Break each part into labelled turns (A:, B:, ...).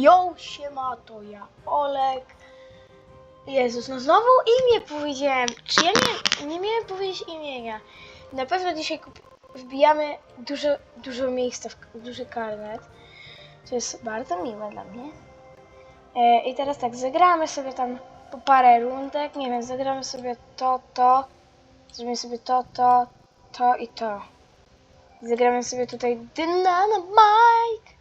A: Jo, siema, to ja, Olek. Jezus, no znowu imię powiedziałem. Czy ja nie, nie miałem powiedzieć imienia? Na pewno dzisiaj wbijamy dużo, dużo miejsca, w duży karnet. To jest bardzo miłe dla mnie. E, I teraz tak, zagramy sobie tam po parę rundek. Nie wiem, zagramy sobie to, to. Zrobimy sobie to, to, to i to. Zagramy sobie tutaj Dynamite.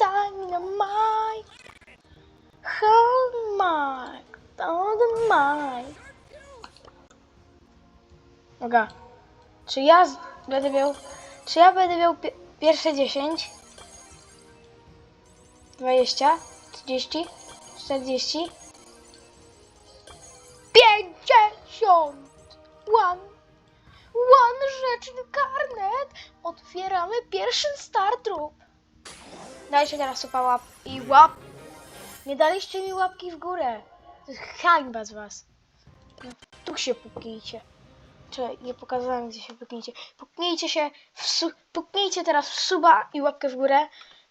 A: Dynamite. Hallmark. Dynamite. Uwaga. Czy ja będę miał... Czy ja będę miał pi- pierwsze 10? 20? 30? 40? 50! One! One rzeczny karnet! Otwieramy pierwszy start trup. Dajcie teraz supa łap i łap. Nie daliście mi łapki w górę. To jest hańba z was. No, tu się puknijcie. Czekaj, nie pokazałem gdzie się puknijcie. Puknijcie się w su- puknijcie teraz w suba i łapkę w górę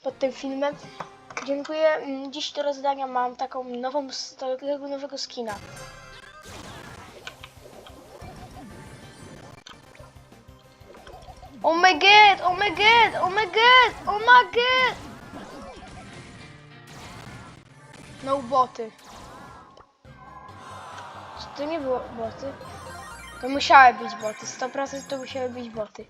A: pod tym filmem. Dziękuję. Mm, Dziś do rozdania mam taką nową, nowego skina. Oh my god, oh my god, oh my god, oh my god! No boty. Czy to nie było boty? To musiały być boty, 100% to musiały być boty.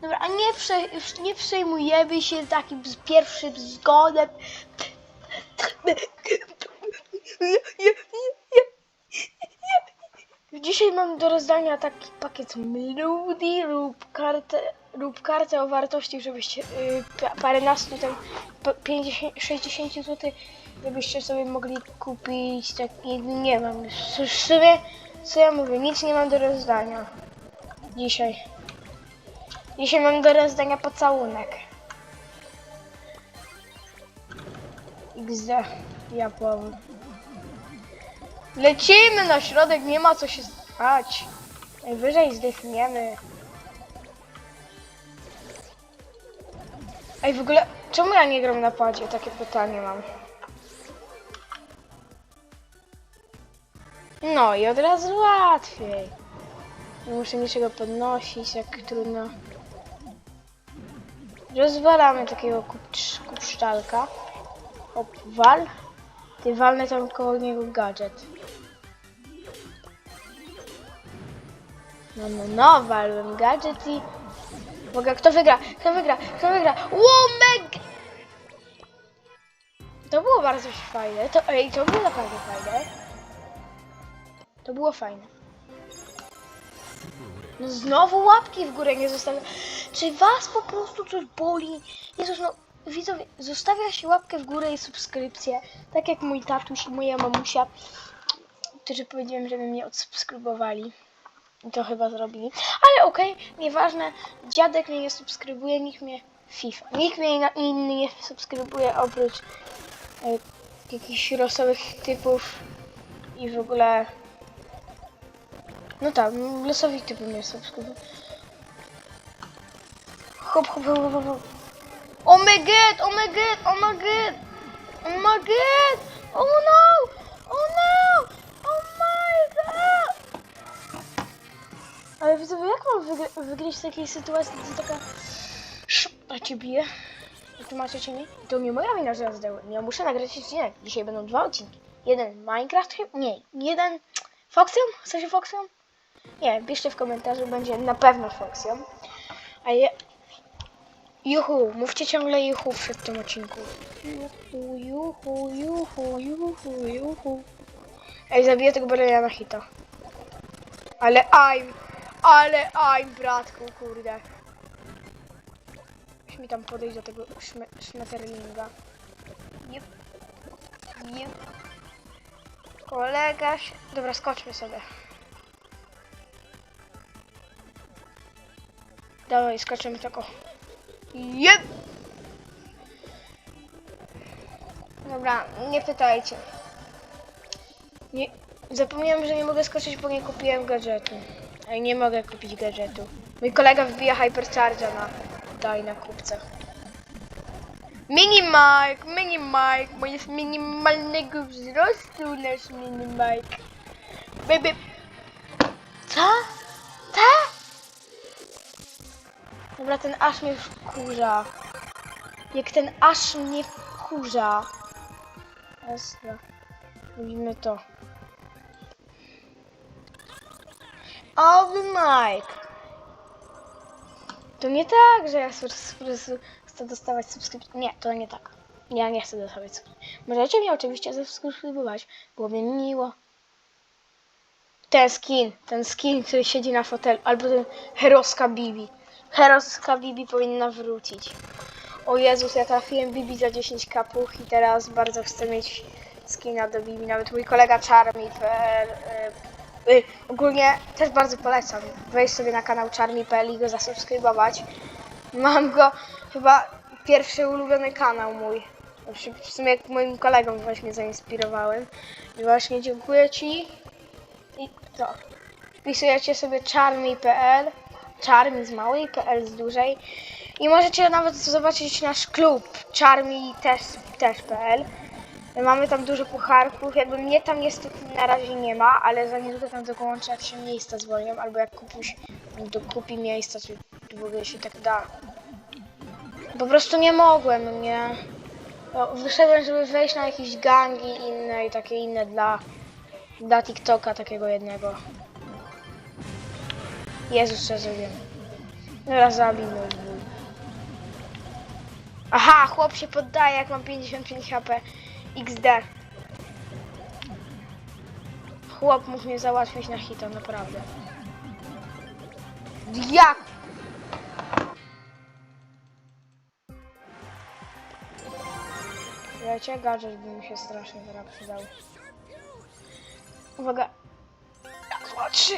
A: Dobra, a nie, prze, nie przejmujemy się takim pierwszym zgonem. Dzisiaj mam do rozdania taki pakiet Melody lub kartę, lub kartę o wartości, żebyście yy, pa- paręnastu tam po 50, 60 zł, żebyście sobie mogli kupić taki, nie mam, już co ja mówię, nic nie mam do rozdania. Dzisiaj. Dzisiaj mam do rozdania pocałunek. XD, ja powiem. Lecimy na środek, nie ma co się stać. Najwyżej zdechniemy. Ej, w ogóle, czemu ja nie gram na padzie? Takie pytanie mam. No i od razu łatwiej. Nie muszę niczego podnosić, jak trudno. Rozwalamy takiego kupcz- kupszczalka. Hop, wal. Ty walnę tam koło niego gadżet. No, no, no, walłem gadżet i... Boga, kto wygra? Kto wygra? Kto wygra? Łomek! To było bardzo fajne. To, ej, to było naprawdę fajne. To było fajne. No znowu łapki w górę nie zostawia. Czy was po prostu coś boli? Jezus, no widzowie, zostawia się łapkę w górę i subskrypcję. Tak jak mój tatuś i moja mamusia, którzy powiedziałem, żeby mnie odsubskrybowali. To chyba zrobili. Ale okej, nieważne. Dziadek mnie nie subskrybuje, nikt mnie FIFA. Nikt mnie inny nie subskrybuje oprócz e, jakichś losowych typów i w ogóle. No tak, losowych typów mnie subskrybuje. Hop, hop, hop, hop, hop. Oh my god, oh my god, oh my god, oh my god, oh no, oh no, oh my god. Ale widzowie, jak mam wygr- wygrać w takiej sytuacji, gdzie taka a cię bije? I tłumaczycie mi? To nie moja wina, że ja zdałem. Ja muszę nagrać odcinek. Dzisiaj będą dwa odcinki. Jeden Minecraft chyba? Nie. Jeden Foxion? Chcecie Foxion? Nie, piszcie w komentarzu, będzie na pewno Foxion. A je... Juhu, mówcie ciągle juhu przed tym odcinku. Juhu, juhu, juhu, juhu, juhu. Ej, zabiję tego Berenia na hita. Ale I'm, ale I'm, bratku, kurde. Musi mi tam podejść do tego szme, szmeterlinga. Jep. Jep. Kolega. Dobra, skoczmy sobie. Dawaj, skoczymy tylko. Jep! Dobra, nie pytajcie. Nie, zapomniałem, że nie mogę skoczyć, bo nie kupiłem gadżetu. Ej, nie mogę kupić gadżetu. Mój kolega wbija Hypercharge'a na daj na kupce. Mini Mike, Mini Mike, bo jest minimalnego wzrostu nasz Mini Mike. Baby. Co? Ta? Dobra, ten aż mnie wkurza. Jak ten aż mnie wkurza. Dwa. Robimy to. Oby Mike. To nie tak, że ja chcę dostawać subskrypcję. Nie, to nie tak. Ja nie chcę dostawać subskrypcji. Możecie mnie oczywiście zasubskrybować. Byłoby mi miło. Ten skin, ten skin, który siedzi na fotelu, albo ten Heroska Bibi. Heroska Bibi powinna wrócić. O Jezus, ja trafiłem Bibi za 10 kapuch i teraz bardzo chcę mieć skina do Bibi. Nawet mój kolega Charmy.pl ogólnie też bardzo polecam. Wejść sobie na kanał Charmy.pl i go zasubskrybować. Mam go chyba pierwszy ulubiony kanał mój. Znaczy, W sumie jak moim kolegom właśnie zainspirowałem. I właśnie dziękuję Ci. I co? Wpisujecie sobie charmy.pl Charmy z małej, PL z dużej. I możecie nawet zobaczyć nasz klub Charmy też. Mamy tam dużo pucharków, jakby mnie tam niestety na razie nie ma, ale za niedługo tam dołączę jak się miejsca zwolnią, albo jak kupuś dokupi miejsca, czy w ogóle się tak da. Po prostu nie mogłem, nie. No, wyszedłem, żeby wejść na jakieś gangi inne i takie inne dla, dla TikToka takiego jednego. Jezus, co zrobiłem. Teraz zabij mój ból. Aha, chłop się poddaje, jak mam 55 HP. XD. Chłop mógł mnie załatwić na hita, naprawdę. Jak? Wiecie, gadżet by mi się strasznie teraz przydał. Uwaga. Trzy.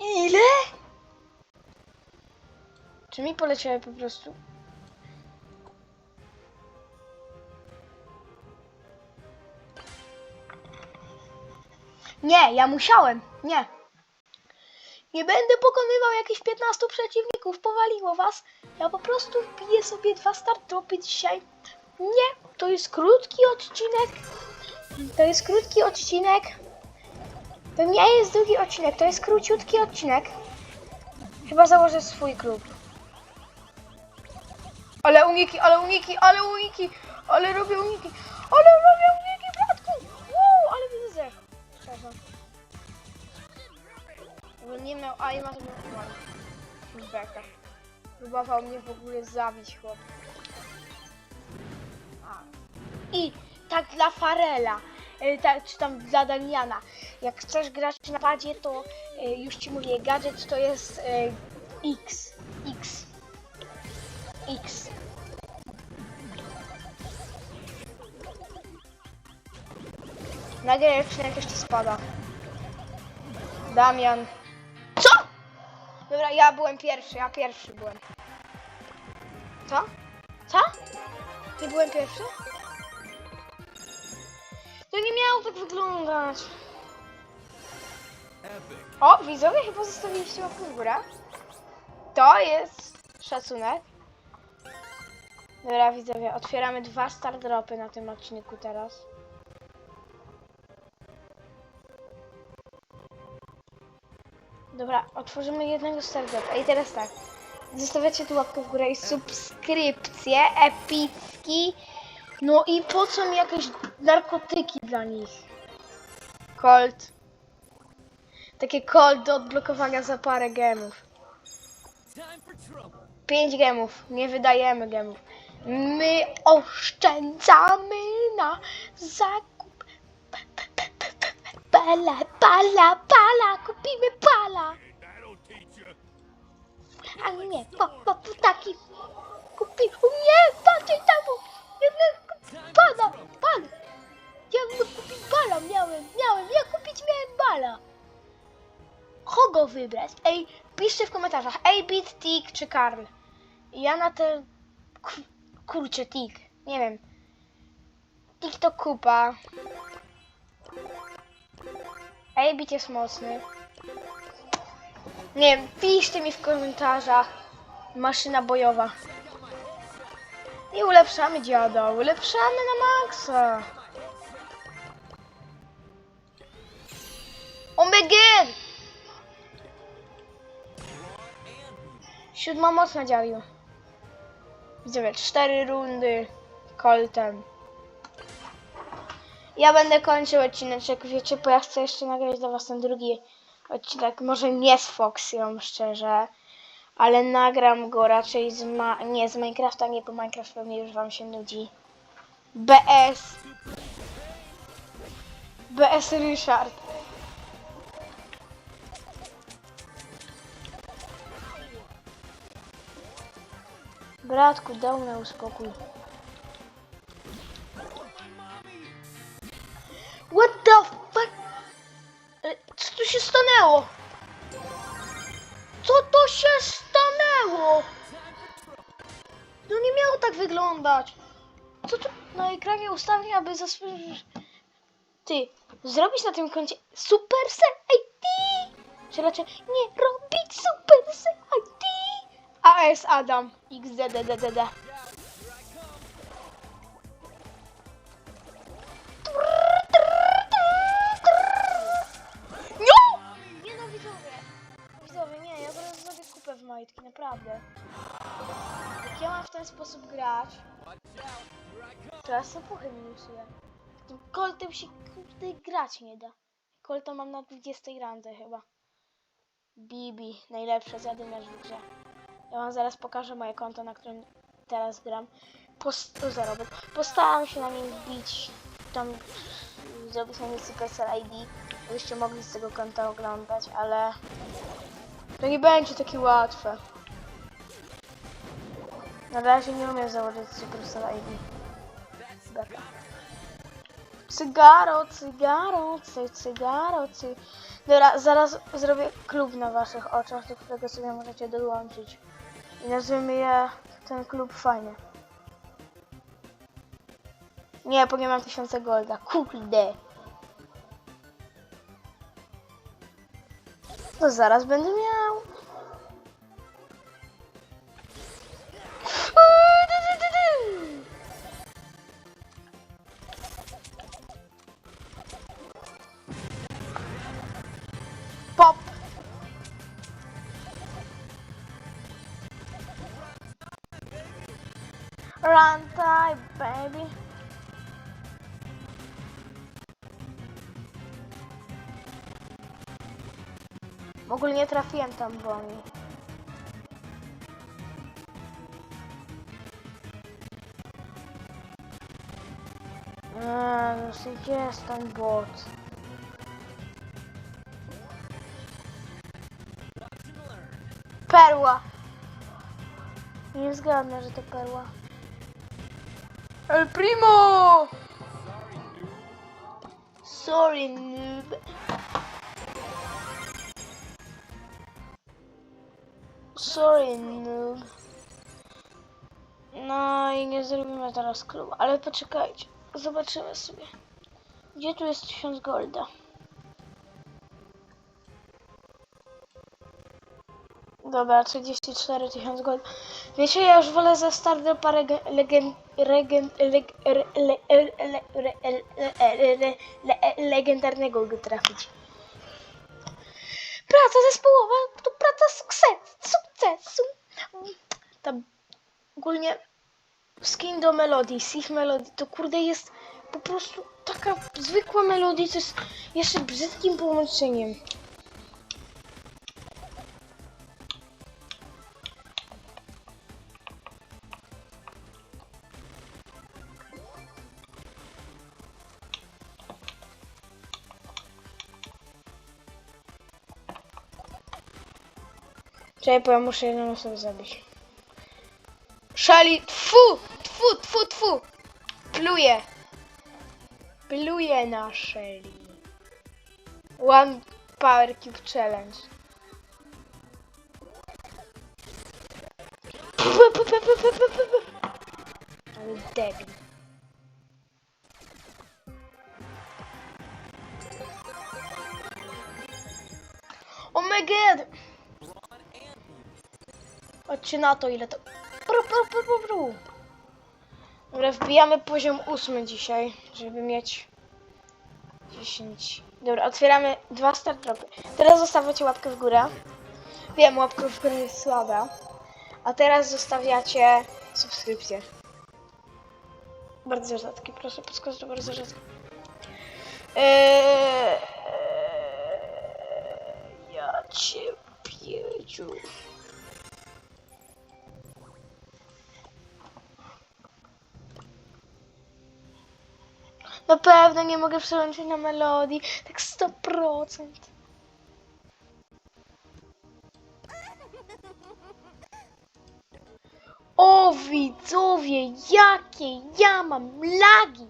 A: Ile? Czy mi poleciały po prostu? Nie, ja musiałem. Nie. Nie będę pokonywał jakichś 15 przeciwników. Powaliło was. Ja po prostu wbiję sobie dwa startropy dzisiaj. Nie, to jest krótki odcinek. To jest krótki odcinek. To nie jest długi odcinek, to jest króciutki odcinek. Chyba założę swój klub. Ale uniki, ale uniki, ale uniki, ale robię uniki, ale robię nie miał aima, to umarł. Beka. Próbował mnie w ogóle zabić, chłop. A. I tak dla Farela, e, tak, czy tam dla Damiana. Jak chcesz grać na padzie, to e, już ci mówię, gadżet to jest e, X. X. X. Nagle jak jeszcze spada. Damian. Dobra, ja byłem pierwszy, ja pierwszy byłem. Co? Co? Ty byłem pierwszy? To nie miało tak wyglądać. O, widzowie chyba zostawiliście łapkę w górę. To jest szacunek. Dobra, widzowie, otwieramy dwa star dropy na tym odcinku teraz. Dobra, otworzymy jednego star dropa. I teraz tak. Zostawiacie tu łapkę w górę i subskrypcje, epicki. No i po co mi jakieś narkotyki dla nich? Colt. Takie cold do odblokowania za parę gemów. 5 gemów. Nie wydajemy gemów. My oszczędzamy na zakup. Pala, pala, pala, kupimy pala. A nie, po, po, po taki kupi. O nie, patrzcie tam. Pana, pan. Jakby kupić bala miałem, miałem. Ja kupić miałem bala. Kogo wybrać? Ej, piszcie w komentarzach. Ej, Beat, Tik czy Karl. Ja na ten... K- kurczę, Tik. Nie wiem. Tik to kupa. Ej, Beat jest mocny. Nie wiem, piszcie mi w komentarzach. Maszyna bojowa. I ulepszamy dziada, ulepszamy na maksa. OMG! Siódma moc na. Widzowie, cztery rundy Coltem. Ja będę kończył odcineczek, wiecie, bo ja chcę jeszcze nagrać dla was ten drugi odcinek. Może nie z Foxyą, szczerze, ale nagram go raczej z ma nie z Minecrafta, nie, bo Minecraft pewnie już wam się nudzi. BS. BS Ryszard. Bratku, dał mnie uspokój. What the fuck? E, Co tu się stanęło? Co to się stanęło? No nie miało tak wyglądać. Co tu na ekranie ustawień, aby zasłużyć... Ty, zrobić na tym koncie Supercell ID? Czy raczej nie robić Supercell ID? AS Adam XDDDD. Puchy minusuję. Tym koltem się kurde grać nie da. Kolta mam na 20 randze chyba. Bibi, najlepsze zadymiarz w grze. Ja wam zaraz pokażę moje konto, na którym teraz gram. Post zarobek. Postaram się na nim wbić tam zrobić na nim Supercell ID, żebyście mogli z tego konta oglądać, ale to nie będzie takie łatwe. Na razie nie umiem założyć Supercell ID. Beka. Cygaro, cygaro, cy, cygaro, cy. Dobra, zaraz zrobię klub na waszych oczach, do którego sobie możecie dołączyć. I nazwiemy je ten klub fajnie. Nie, bo nie mam tysiąca golda. Kurde. To zaraz będę miał. Ogólnie trafiłem tam boni. Eee, no gdzie jest ten bot? Perła! Nie zgadnę, że to perła. El Primo! Sorry, noob. Sorry, noob. No i nie zrobimy teraz klubu, ale poczekajcie. Zobaczymy sobie. Gdzie tu jest 1000 golda? Dobra, 34 tysiące gold. Wiecie, ja już wolę ze Stardepa legend, legend, leg, re, le, le, le, re, le, le, le, legendarnego go trafić. Praca zespołowa to praca sukces, sukcesu. Tam ogólnie skin do melodii, Sith Melody, to kurde jest po prostu taka zwykła melodia, co jest jeszcze brzydkim połączeniem. Czekaj, bo ja muszę jedną osobę zabić. Szali, tfu, tfu, tfu, tfu. Pluje. Pluje na Shelly. One Power Cube Challenge. Ale debil. Oh my god! Chodźcie na to, ile to... Bru, bru, bru, bru, bru. Dobra, wbijamy poziom ósmy dzisiaj, żeby mieć 10. Dobra, otwieramy dwa start dropy. Teraz zostawiacie łapkę w górę. Wiem, łapka w górę jest słaba. A teraz zostawiacie subskrypcję. Bardzo rzadki, proszę podskoczyć, bardzo rzadki. Eee, ja cię wiedziu. Na pewno nie mogę przełączyć na melodii. Tak 100%. O widzowie, jakie ja mam lagi!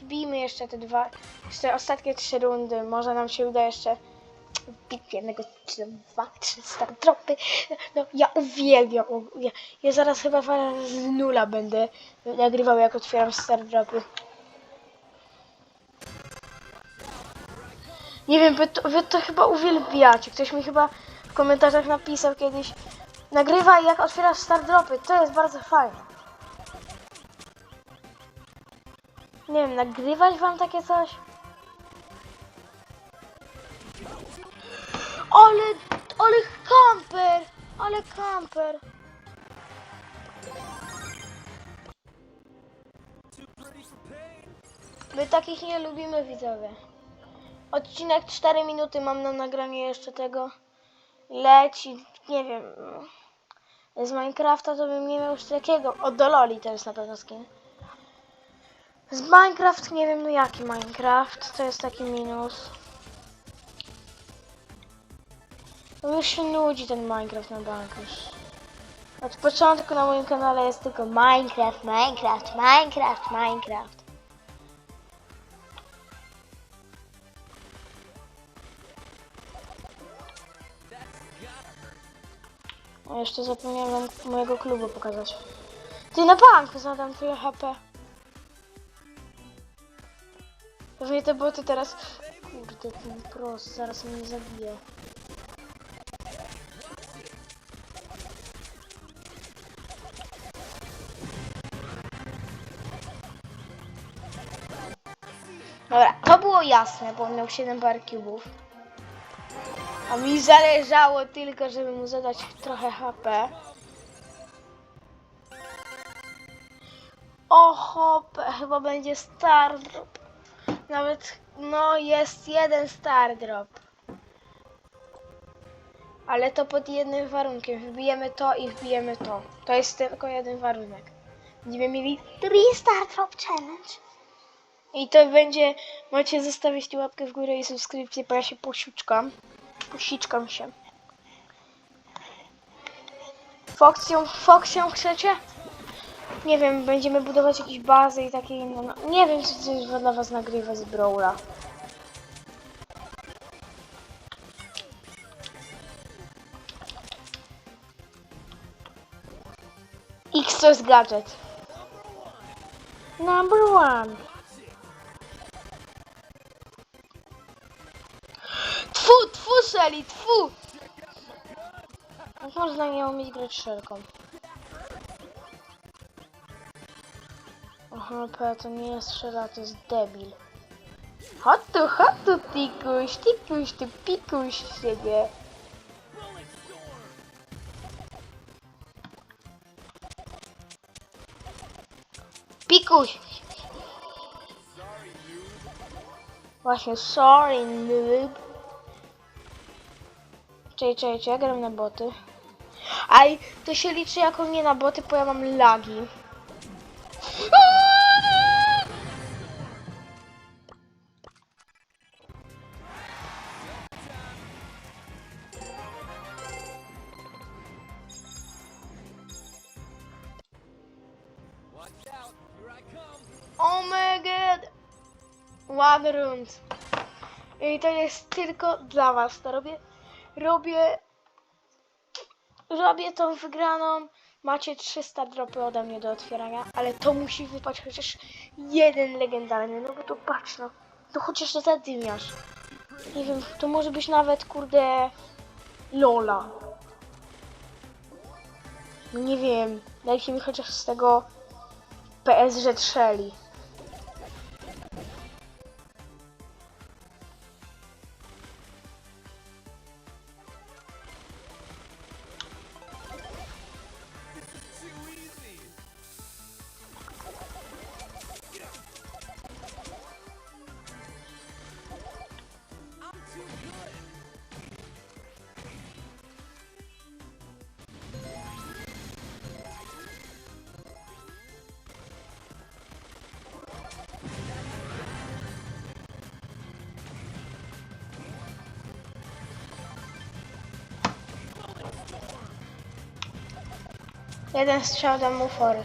A: Wbijmy jeszcze te dwa, jeszcze ostatnie trzy rundy. Może nam się uda jeszcze wbić jednego, czy dwa, trzy star. No, ja uwielbiam. Ja, ja zaraz chyba z nula będę nagrywał, jak otwieram star dropy. Nie wiem, wy to, wy to chyba uwielbiacie. Ktoś mi chyba w komentarzach napisał kiedyś Nagrywaj jak otwierasz star dropy. To jest bardzo fajne. Nie wiem, nagrywać wam takie coś? Ale, ale kamper! Ale kamper! My takich nie lubimy widzowie. Odcinek 4 minuty mam na nagranie jeszcze tego. Leci, nie wiem. Z Minecrafta to bym nie miał już takiego. O, do Loli to jest na pewno skin. Z Minecraft nie wiem no jaki Minecraft. To jest taki minus. No już się nudzi ten Minecraft na bank już. Od początku na moim kanale jest tylko Minecraft, Minecraft, Minecraft, Minecraft. A jeszcze zapomniałem mojego klubu pokazać. Ty na bank zadam tyle HP. Pewnie te boty teraz... Kurde, ten pros zaraz mnie zabije. Dobra, to było jasne, bo on miał 7 par cubów. A mi zależało tylko, żeby mu zadać trochę HP. O hopę, chyba będzie star drop. Nawet, no jest jeden star drop. Ale to pod jednym warunkiem. Wbijemy to i wbijemy to. To jest tylko jeden warunek. Będziemy mieli 3 star drop challenge. I to będzie, macie zostawić łapkę w górę i subskrypcję, bo ja się posiuczkam. Posiczkam się. Foxją, Foxją chcecie? Nie wiem, będziemy budować jakieś bazy i takie inne. No, nie wiem, co coś dla was nagrywa z Brawla. X to jest gadżet. Number one. Tfu, Shelly, tfu! Jak można nie umieć grać szelką? Aha, P to nie jest szela, to jest debil. Chodź tu, chodź tu, tikuś, tikuś, ty pikuś siebie. Pikuś! Właśnie, sorry, noob. Czekaj, czekaj, ja gram na boty. Aj, to się liczy jako nie na boty, bo ja mam lagi. Oh my god! One rund. I to jest tylko dla was. To robię, robię, robię tą wygraną. Macie 300 dropy ode mnie do otwierania, ale to musi wypaść chociaż jeden legendarny, no bo to patrz no, to chociaż to zadymiasz. Nie wiem, to może być nawet kurde Lola. Nie wiem, dajcie mi chociaż z tego PSG trzeli. Jeden strzał dam mu fory.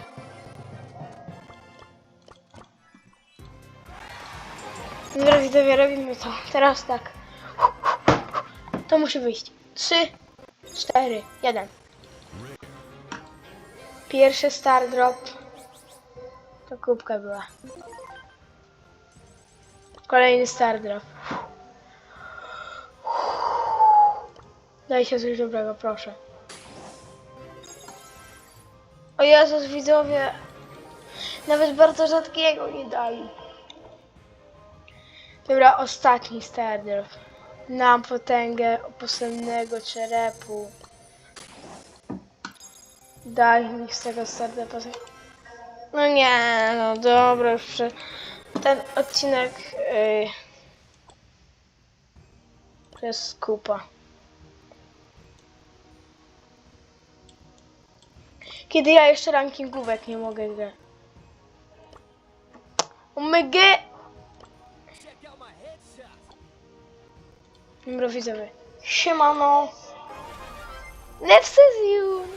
A: Dobra widzowie, robimy to. Teraz tak. To musi wyjść. Trzy, cztery, jeden. Pierwszy star drop. To kubka była. Kolejny star drop. Daj się coś dobrego, proszę. O Jezus, widzowie. Nawet bardzo rzadkiego nie dali. Dobra, ostatni star drop. Nam potęgę posępnego czerepu. Daj mi z tego star dropa. No nie, no dobra, już ten odcinek yy... to jest kupa. Kiedy ja jeszcze rankingówek nie mogę grać. Omega! Dobra widzowie. Siemano. Next season.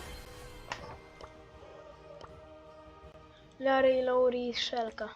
A: Larry, Lowry, Szelka.